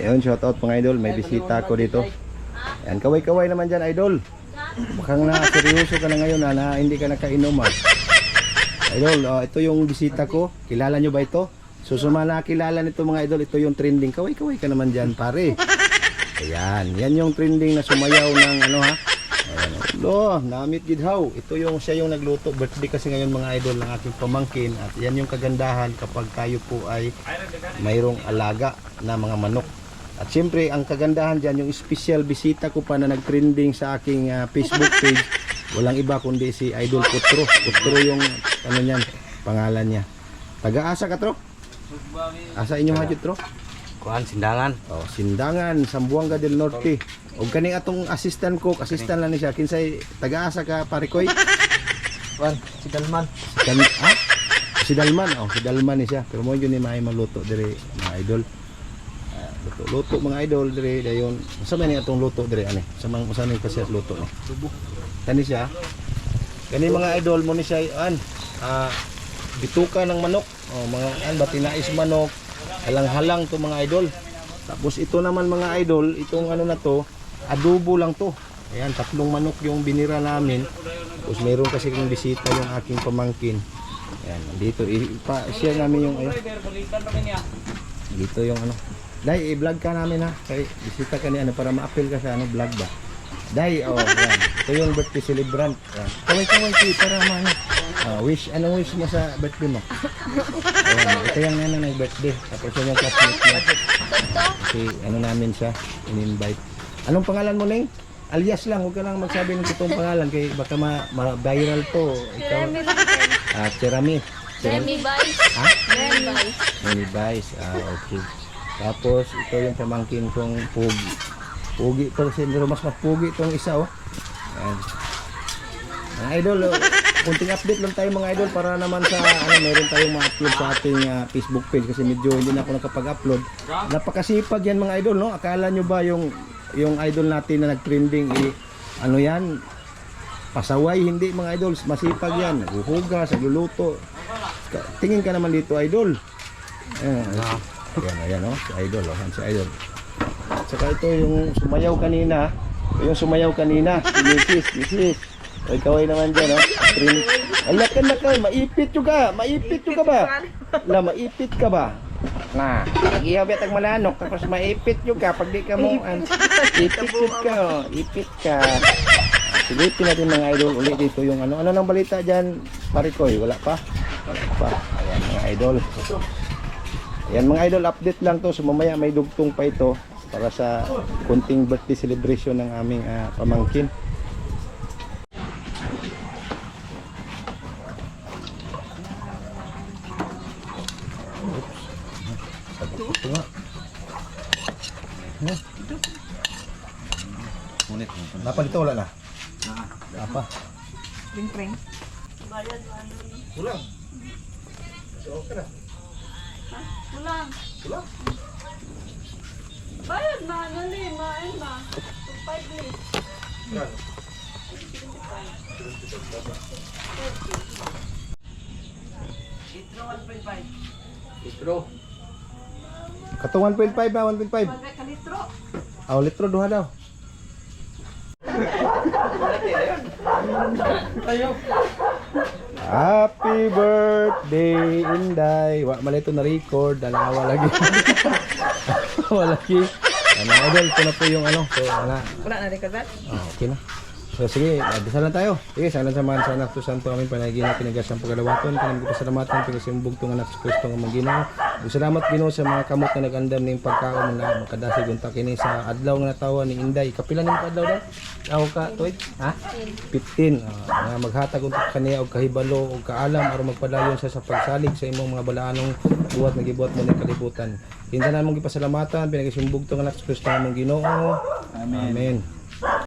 Ayun, shout out mga idol. May bisita ko dito. Yan, kaway-kaway naman dyan, idol. Mukhang na seryoso ka na ngayon na, na hindi ka nakainom ah. Idol, oh, ito yung bisita ko. Kilala nyo ba ito? So sa mga nakilala nito mga idol, ito yung trending. Kaway-kaway ka naman dyan, pare. Ayan, yan yung trending na sumayaw ng ano ha. Ayan, lo, namit gidhaw. Ito yung siya yung nagluto. Birthday kasi ngayon mga idol ng aking pamangkin. At yan yung kagandahan kapag tayo po ay mayroong alaga na mga manok. At siyempre, ang kagandahan dyan, yung special bisita ko pa na nag-trending sa aking ah, Facebook page, walang iba kundi si Idol Kutro. Kutro yung, ano niyan, pangalan niya. Taga-asa ka, Tro? Asa inyo ha, Tro? Kuan sindangan. Oh, Sindangan, Sambuanga del Norte. O kani atong assistant cook, assistant lang ni siya. Kinsay taga-asa ka, Parikoy? Kuan si Dalman. Kan, ah? Si Dalman, oh, si Dalman ni siya. Pero mo yun ni may maluto dire, mga idol. Luto, luto mga idol dire dayon. Sa man atong luto dire ani? Sa mga usa ni kasi luto ni. Kani siya. Kani mga idol mo ni siya an ah bituka ng manok. Oh, mga an ba tinais manok. Halang-halang to mga idol. Tapos ito naman mga idol, itong ano na to, adobo lang to. Ayan, tatlong manok yung binira namin. Tapos meron kasi kong bisita yung aking pamangkin. Ayan, dito, i-share namin yung ano. Dito yung ano. Dai, i-vlog ka namin ha. Kay bisita ka ni ano para ma-appeal ka sa ano vlog ba. Dai, oh, yan. Ito yung birthday celebrant. Yan. Kaway kaway para ma ano. Ah, wish, ano wish mo sa birthday mo? Ayan, ito yung nana ng birthday. Tapos yun yung classmate niya. Kasi ano namin siya, in-invite. Anong pangalan mo, Neng? Alias lang, huwag ka lang magsabi ng totoong pangalan kay baka ma- ma-viral to. Ikaw, ah, Cherami. Remy Vice. Ha? Remy Vice. Mini Vice. Ah, okay. Tapos, ito yung pamangkin kong Pugi. Pugi to kasi pero mas mapugi itong isa, oh. Ayan. Mga idol, oh, kunting update lang tayo mga idol para naman sa ano, meron tayong ma-upload sa ating ah, Facebook page kasi medyo hindi na ako nakapag-upload. Napakasipag yan mga idol, no? Akala nyo ba yung yung idol natin na nag-trending eh, ano yan? Pasaway, hindi mga idol, masipag yan. Naguhugas, nagluluto. Tingin ka naman dito, idol. Ayan, ayan, ayan, oh, si idol, oh, si idol. Saka ito yung sumayaw kanina, yung sumayaw kanina, si Mrs. Mrs. Ay, kaway naman dyan, oh. Trin Ala ka na ka, maipit yung ka, maipit yung ka ba? La, maipit ka ba? Na, nag-ihabit ang malanok, tapos maipit yung ka, pag di ka mo, an, ipit yung ka, oh, ipit ka. Silipin natin mga idol ulit dito yung ano. Ano nang balita dyan, Parikoy? Wala pa? Wala pa. Ayan mga idol. Ayan mga idol, update lang to. So mamaya may dugtong pa ito para sa kunting birthday celebration ng aming ah, pamangkin. Ano? Ngunit. Napa dito wala na? Napa? Pring-pring. Kulang. So, okay na. Kulang. Kulang. Bayad na, nali, main na. Five minutes. Kano? Litro. Kato 1.5 na, 1.5. Ka litro. Aw, litro duha daw. Happy birthday, Inday. Wa malito na record, dalawa lagi. Wala lagi. Ano, idol, ito na po yung ano. So, wala. Wala na rin kazat. Ah, okay na. So sige, uh, dasal lang tayo. Sige, sana sa mga sana to santo amin panagina kinagas ang pagalawaton kanang pasalamatan pinasimbog tong anak sa Kristo nga maginaw. Ug salamat Ginoo sa mga kamot na nagandam ning pagkaon nga makadasig unta kini sa adlaw nga natawa ni Inday. Kapila ning adlaw daw? Aw ka tuig? Ha? 15. Ah, nga maghatag unta kaniya og kahibalo og kaalam aron magpadayon siya sa pagsalig sa imong mga balaanong buhat nga gibuhat mo ning kalibutan. Hinda namong gipasalamatan pinagisimbog tong anak sa Kristo among Ginoo. Amen. Amen.